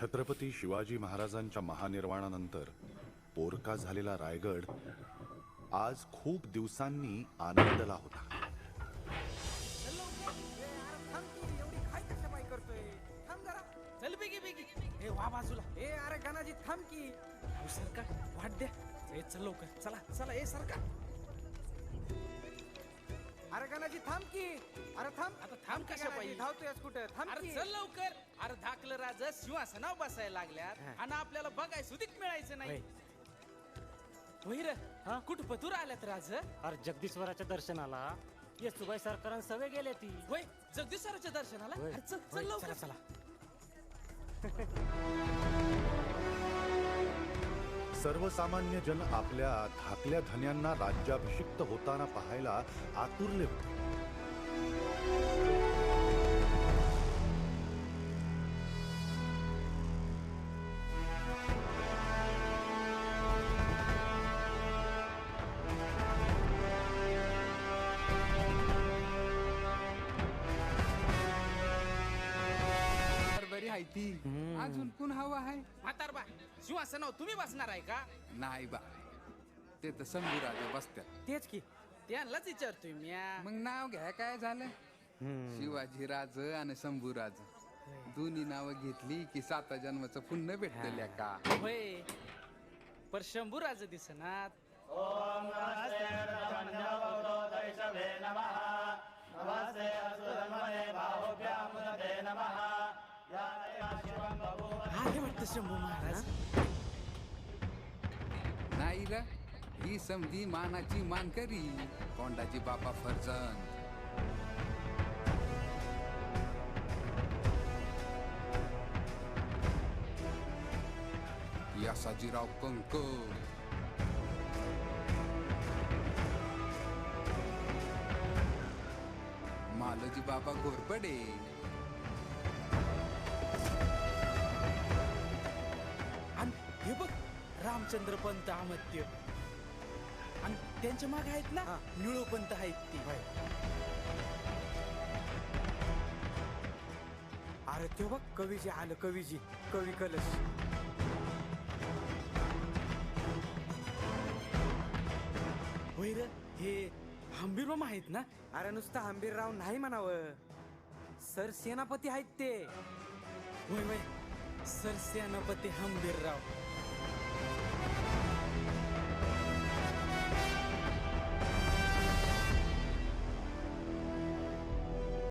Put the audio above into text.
छत्रपती शिवाजी महाराजांच्या महानिर्वाणानंतर पोरका झालेला रायगड आज खूप दिवसांनी आनंदला होता. थांब जरा चल बेगी बेगी ए वा बाजूला. ए अरे गणाजी थांब की. अहो, सरका वाट द्या. ए चल लवकर. चला चला ए सरका. अरे गणाजी थांब की. अरे थांब. आता थांब कशापायी? गणाजी, धावतोयस कुठं? थांब अरे की. चल लवकर. अरे धाकलं राज सिंहासनावर बसायला लागल्यात आणि आपल्याला बघाय सुधीक मिळायचं नाही. वैर कुठ पतूर आल्यात राज? अरे जगदीश्वराच्या दर्शनाला. येसुबाई सरकारान सगळे गेले ती. होय जगदीश्वराच्या दर्शनाला? होय. अरे चल होय, चल लवकर चला, सर्वसामान्य जन आपल्या धाकल्या धन्यांना राज्याभिषिक्त होताना पाहायला आतुरले होते. बरी आहे ती. अजून कोण हवा आहे? म्हातारबा सिंहासनावर तुम्ही बसणार आहे का? नाही बा. ते तर शंभू राजा बसत्यात. तेच की त्यांनाच विचारतोय म्या. मग नाव घ्या काय झालं? शिवाजी राज आणि शंभू राज. दोन्ही नावं घेतली की साता जन्माचं पुण्य भेटलेल्या का? होय. पर शंभू राज दिसनात. आले वाटतं शंभू महाराज. नाही र ही समधी मानाची मानकरी कोंडाची बापा फरजन. यासाजीराव कंक मालोजी बाबा घोरपडे आणि हे बघ रामचंद्र पंत अमत्य आणि त्यांच्या मागे आहेत ना निळो पंत आहेत ते अरे ते बघ कवीजी आलं कवीजी कवी कलश हंबीरबाम आहेत ना? अरे नुसतं हंबीरराव नाही म्हणावं. सर सेनापती आहेत ते. होय होय. सर सेनापती हंबीरराव.